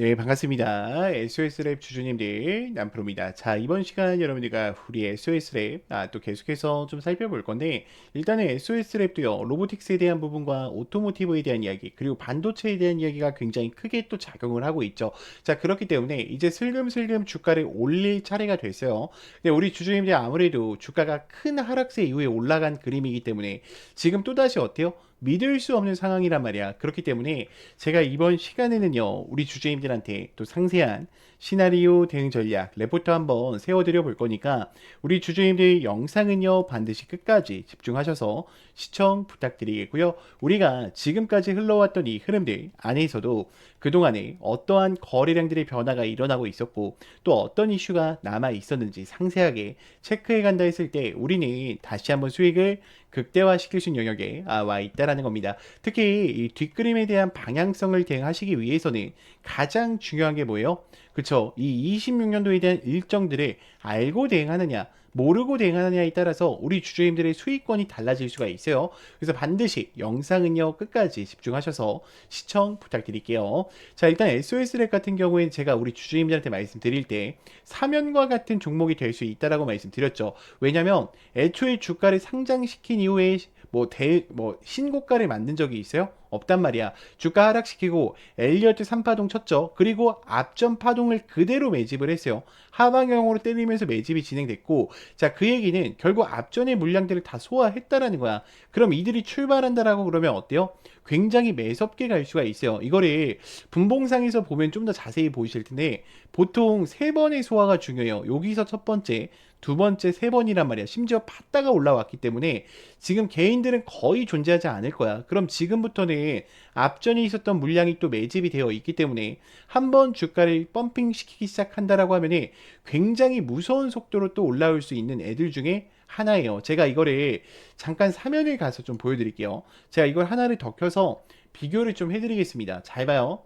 네, 반갑습니다. SOS랩 주주님들, 남프로입니다. 자, 이번 시간 여러분들과 우리 SOS랩, 아, 또 계속해서 좀 살펴볼 건데, 일단은 SOS랩도요, 로보틱스에 대한 부분과 오토모티브에 대한 이야기, 그리고 반도체에 대한 이야기가 굉장히 크게 또 작용을 하고 있죠. 자, 그렇기 때문에 이제 슬금슬금 주가를 올릴 차례가 됐어요. 근데 우리 주주님들 아무래도 주가가 큰 하락세 이후에 올라간 그림이기 때문에 지금 또다시 어때요? 믿을 수 없는 상황이란 말이야. 그렇기 때문에 제가 이번 시간에는요, 우리 주주님들한테 또 상세한 시나리오 대응 전략, 레포트 한번 세워드려 볼 거니까 우리 주주님들 영상은요, 반드시 끝까지 집중하셔서 시청 부탁드리겠고요. 우리가 지금까지 흘러왔던 이 흐름들 안에서도 그동안에 어떠한 거래량들의 변화가 일어나고 있었고 또 어떤 이슈가 남아 있었는지 상세하게 체크해 간다 했을 때 우리는 다시 한번 수익을 극대화시킬 수 있는 영역에 아, 와 있다라는 겁니다. 특히 이 뒷그림에 대한 방향성을 대응하시기 위해서는 가장 중요한 게 뭐예요? 그쵸? 이 26년도에 대한 일정들을 알고 대응하느냐, 모르고 대응하느냐에 따라서 우리 주주님들의 수익권이 달라질 수가 있어요. 그래서 반드시 영상은요 끝까지 집중하셔서 시청 부탁드릴게요. 자 일단 SOS랩 같은 경우에는 제가 우리 주주님들한테 말씀드릴 때 사면과 같은 종목이 될 수 있다라고 말씀드렸죠. 왜냐면 애초에 주가를 상장시킨 이후에 뭐 대, 뭐 신고가를 만든 적이 있어요? 없단 말이야. 주가 하락시키고 엘리어트 3파동 쳤죠. 그리고 앞전 파동을 그대로 매집을 했어요. 하방형으로 때리면서 매집이 진행됐고 자, 그 얘기는 결국 앞전의 물량들을 다 소화했다라는 거야. 그럼 이들이 출발한다라고 그러면 어때요? 굉장히 매섭게 갈 수가 있어요. 이거를 분봉상에서 보면 좀 더 자세히 보이실 텐데 보통 세 번의 소화가 중요해요. 여기서 첫 번째, 두 번째, 세 번이란 말이야. 심지어 팠다가 올라왔기 때문에 지금 개인들은 거의 존재하지 않을 거야. 그럼 지금부터는 앞전에 있었던 물량이 또 매집이 되어 있기 때문에 한 번 주가를 펌핑 시키기 시작한다라고 하면은 굉장히 무서운 속도로 또 올라올 수 있는 애들 중에 하나예요. 제가 이거를 잠깐 사면을 가서 좀 보여드릴게요. 제가 이걸 하나를 더 켜서 비교를 좀 해드리겠습니다. 잘 봐요.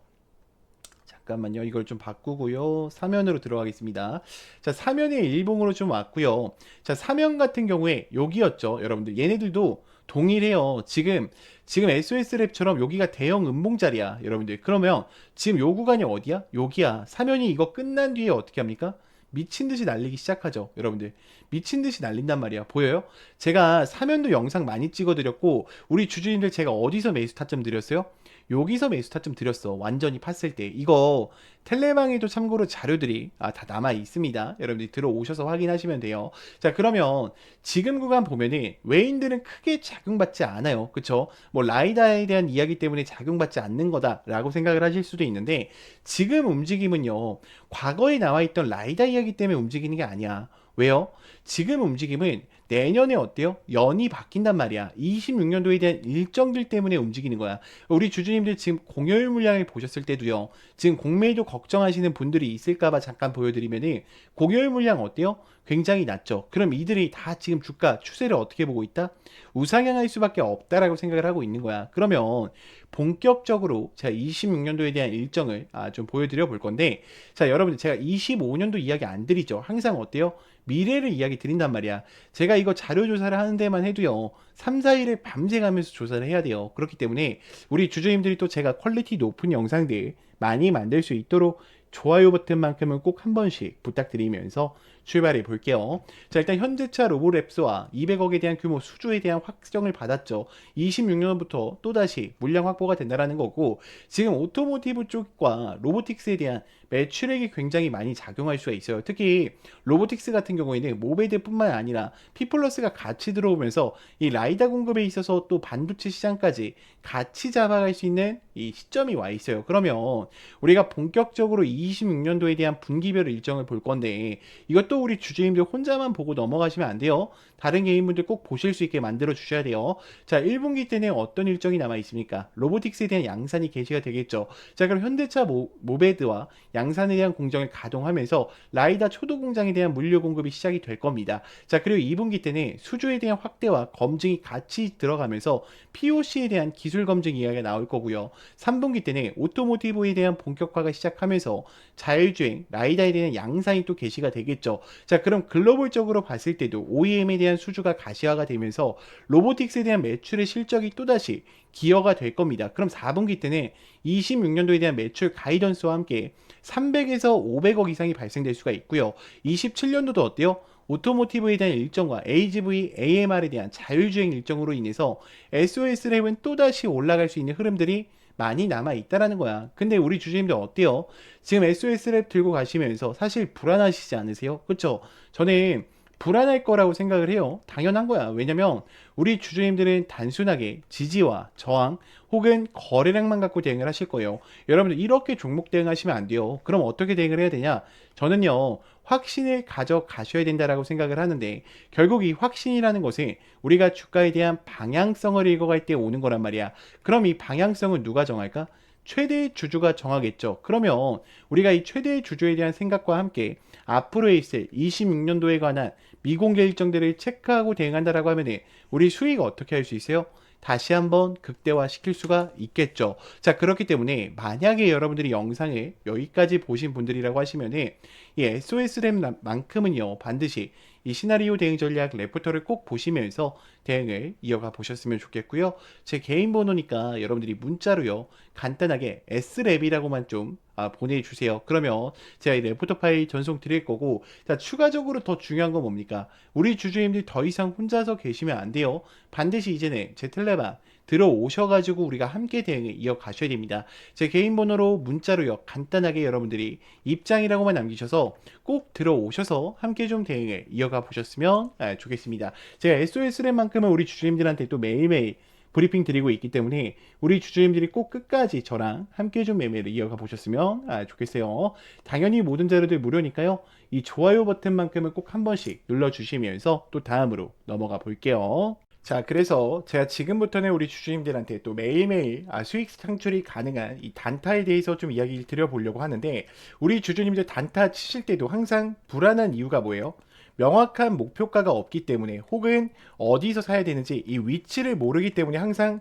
잠깐만요. 이걸 좀 바꾸고요. 사면으로 들어가겠습니다. 자, 사면의 일봉으로 좀 왔고요. 자, 사면 같은 경우에 여기였죠. 여러분들 얘네들도 동일해요. 지금 지금 SOS랩처럼 여기가 대형 음봉 자리야. 여러분들. 그러면 지금 요 구간이 어디야? 여기야. 사면이 이거 끝난 뒤에 어떻게 합니까? 미친 듯이 날리기 시작하죠. 여러분들. 미친 듯이 날린단 말이야. 보여요? 제가 사면도 영상 많이 찍어드렸고, 우리 주주님들 제가 어디서 매수 타점 드렸어요? 여기서 매수 타점 드렸어. 완전히 팠을 때. 이거 텔레방에도 참고로 자료들이 아, 다 남아 있습니다. 여러분들이 들어오셔서 확인하시면 돼요. 자, 그러면 지금 구간 보면은 외인들은 크게 작용받지 않아요. 그쵸? 뭐 라이다에 대한 이야기 때문에 작용받지 않는 거다라고 생각을 하실 수도 있는데 지금 움직임은요. 과거에 나와 있던 라이다 이야기 때문에 움직이는 게 아니야. 왜요? 지금 움직임은 내년에 어때요? 연이 바뀐단 말이야. 26년도에 대한 일정들 때문에 움직이는 거야. 우리 주주님들 지금 공여율 물량을 보셨을 때도요. 지금 공매도 걱정하시는 분들이 있을까봐 잠깐 보여드리면은 공여율 물량 어때요? 굉장히 낮죠. 그럼 이들이 다 지금 주가 추세를 어떻게 보고 있다? 우상향할 수밖에 없다라고 생각을 하고 있는 거야. 그러면 본격적으로 제가 26년도에 대한 일정을 아, 좀 보여드려 볼 건데, 자 여러분들 제가 25년도 이야기 안 드리죠. 항상 어때요? 미래를 이야기 드린단 말이야. 제가 이거 자료 조사를 하는 데만 해도요. 3, 4일을 밤새 가면서 조사를 해야 돼요. 그렇기 때문에 우리 주주님들이 또 제가 퀄리티 높은 영상들 많이 만들 수 있도록 좋아요 버튼만큼은 꼭 한 번씩 부탁드리면서 출발해 볼게요. 자, 일단 현재차 로보랩스와 200억에 대한 규모 수주에 대한 확정을 받았죠. 26년부터 또다시 물량 확보가 된다라는 거고, 지금 오토모티브 쪽과 로보틱스에 대한 매출액이 굉장히 많이 작용할 수가 있어요. 특히 로보틱스 같은 경우에는 모베드뿐만 아니라 피플러스가 같이 들어오면서 이 라이다 공급에 있어서 또 반도체 시장까지 같이 잡아갈 수 있는 이 시점이 와 있어요. 그러면 우리가 본격적으로 26년도에 대한 분기별 일정을 볼 건데 이것도 우리 주주님들 혼자만 보고 넘어가시면 안 돼요. 다른 개인분들 꼭 보실 수 있게 만들어 주셔야 돼요. 자, 1분기 때는 어떤 일정이 남아 있습니까? 로보틱스에 대한 양산이 개시가 되겠죠. 자, 그럼 현대차 모, 모베드와 양산에 대한 공정을 가동하면서 라이다 초도 공장에 대한 물류 공급이 시작이 될 겁니다. 자, 그리고 2분기 때는 수주에 대한 확대와 검증이 같이 들어가면서 POC에 대한 기술 검증 이야기가 나올 거고요. 3분기 때는 오토모티브에 대한 본격화가 시작하면서 자율주행, 라이다에 대한 양산이 또 개시가 되겠죠. 자, 그럼 글로벌적으로 봤을 때도 OEM에 대한 수주가 가시화가 되면서 로보틱스에 대한 매출의 실적이 또다시 기여가 될 겁니다. 그럼 4분기 때는 26년도에 대한 매출 가이던스와 함께 300에서 500억 이상이 발생될 수가 있고요. 27년도도 어때요? 오토모티브에 대한 일정과 AGV, AMR에 대한 자율주행 일정으로 인해서 SOS 랩은 또다시 올라갈 수 있는 흐름들이 많이 남아 있다라는 거야. 근데 우리 주주님들 어때요? 지금 SOS 랩 들고 가시면서 사실 불안하시지 않으세요? 그쵸? 저는 불안할 거라고 생각을 해요. 당연한 거야. 왜냐면 우리 주주님들은 단순하게 지지와 저항 혹은 거래량만 갖고 대응을 하실 거예요. 여러분들 이렇게 종목 대응하시면 안 돼요. 그럼 어떻게 대응을 해야 되냐? 저는요. 확신을 가져가셔야 된다라고 생각을 하는데 결국 이 확신이라는 것은 우리가 주가에 대한 방향성을 읽어갈 때 오는 거란 말이야. 그럼 이 방향성은 누가 정할까? 최대의 주주가 정하겠죠. 그러면 우리가 이 최대의 주주에 대한 생각과 함께 앞으로의 있을 26년도에 관한 미공개 일정들을 체크하고 대응한다라고 하면 우리 수익 어떻게 할 수 있어요? 다시 한번 극대화 시킬 수가 있겠죠. 자, 그렇기 때문에 만약에 여러분들이 영상을 여기까지 보신 분들이라고 하시면은 이 SOS램만큼은요, 반드시 이 시나리오 대응 전략 레포터를 꼭 보시면서 대응을 이어가 보셨으면 좋겠고요. 제 개인 번호니까 여러분들이 문자로요, 간단하게 S랩이라고만 좀 아, 보내주세요. 그러면 제가 이 레포터 파일 전송 드릴 거고, 자, 추가적으로 더 중요한 건 뭡니까? 우리 주주님들이 더 이상 혼자서 계시면 안 돼요. 반드시 이제는 제 텔레방 들어오셔가지고 우리가 함께 대응을 이어가셔야 됩니다. 제 개인 번호로 문자로요, 간단하게 여러분들이 입장이라고만 남기셔서 꼭 들어오셔서 함께 좀 대응을 이어가 보셨으면 아, 좋겠습니다. 제가 SOS랜만큼은 우리 주주님들한테 또 매일매일 브리핑 드리고 있기 때문에 우리 주주님들이 꼭 끝까지 저랑 함께 좀 매매를 이어가 보셨으면 아, 좋겠어요. 당연히 모든 자료들 무료니까요. 이 좋아요 버튼만큼은 꼭 한 번씩 눌러주시면서 또 다음으로 넘어가 볼게요. 자, 그래서 제가 지금부터는 우리 주주님들한테 또 매일매일 아, 수익 창출이 가능한 이 단타에 대해서 좀 이야기를 드려보려고 하는데 우리 주주님들 단타 치실 때도 항상 불안한 이유가 뭐예요? 명확한 목표가가 없기 때문에 혹은 어디서 사야 되는지 이 위치를 모르기 때문에 항상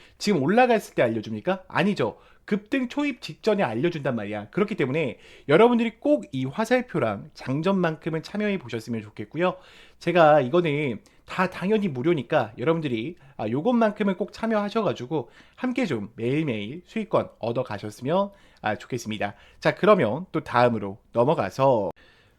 지금 올라갔을 때 알려줍니까? 아니죠. 급등 초입 직전에 알려준단 말이야. 그렇기 때문에 여러분들이 꼭 이 화살표랑 장점만큼은 참여해 보셨으면 좋겠고요. 제가 이거는 다 당연히 무료니까 여러분들이 아, 요것만큼은 꼭 참여하셔가지고 함께 좀 매일매일 수익권 얻어 가셨으면 아, 좋겠습니다. 자, 그러면 또 다음으로 넘어가서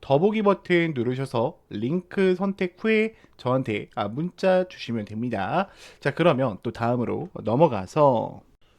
더보기 버튼 누르셔서 링크 선택 후에 저한테 아, 문자 주시면 됩니다. 자, 그러면 또 다음으로 넘어가서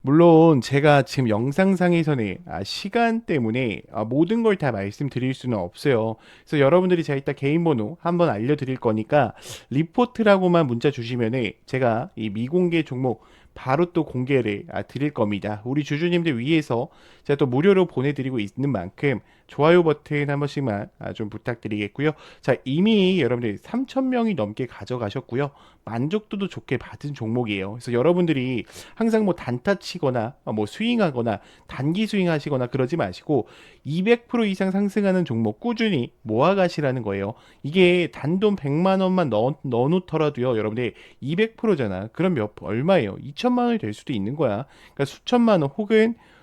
물론 제가 지금 영상상에서는 아, 시간 때문에 아, 모든 걸 다 말씀드릴 수는 없어요. 그래서 여러분들이 제가 이따 개인 번호 한번 알려드릴 거니까 리포트라고만 문자 주시면은 제가 이 미공개 종목 바로 또 공개를 아, 드릴 겁니다. 우리 주주님들 위해서 제가 또 무료로 보내드리고 있는 만큼 좋아요 버튼 한 번씩만 아, 좀 부탁드리겠고요. 자 이미 여러분들 3,000명이 넘게 가져가셨고요. 만족도도 좋게 받은 종목이에요. 그래서 여러분들이 항상 뭐 단타 치거나 뭐 스윙하거나 단기 스윙하시거나 그러지 마시고 200% 이상 상승하는 종목 꾸준히 모아가시라는 거예요. 이게 단돈 100만 원만 넣어, 넣어놓더라도요. 여러분들 200%잖아. 그럼 몇 얼마예요? 2천만 원이 될 수도 있는 거야. 그러니까 수천만 원 혹은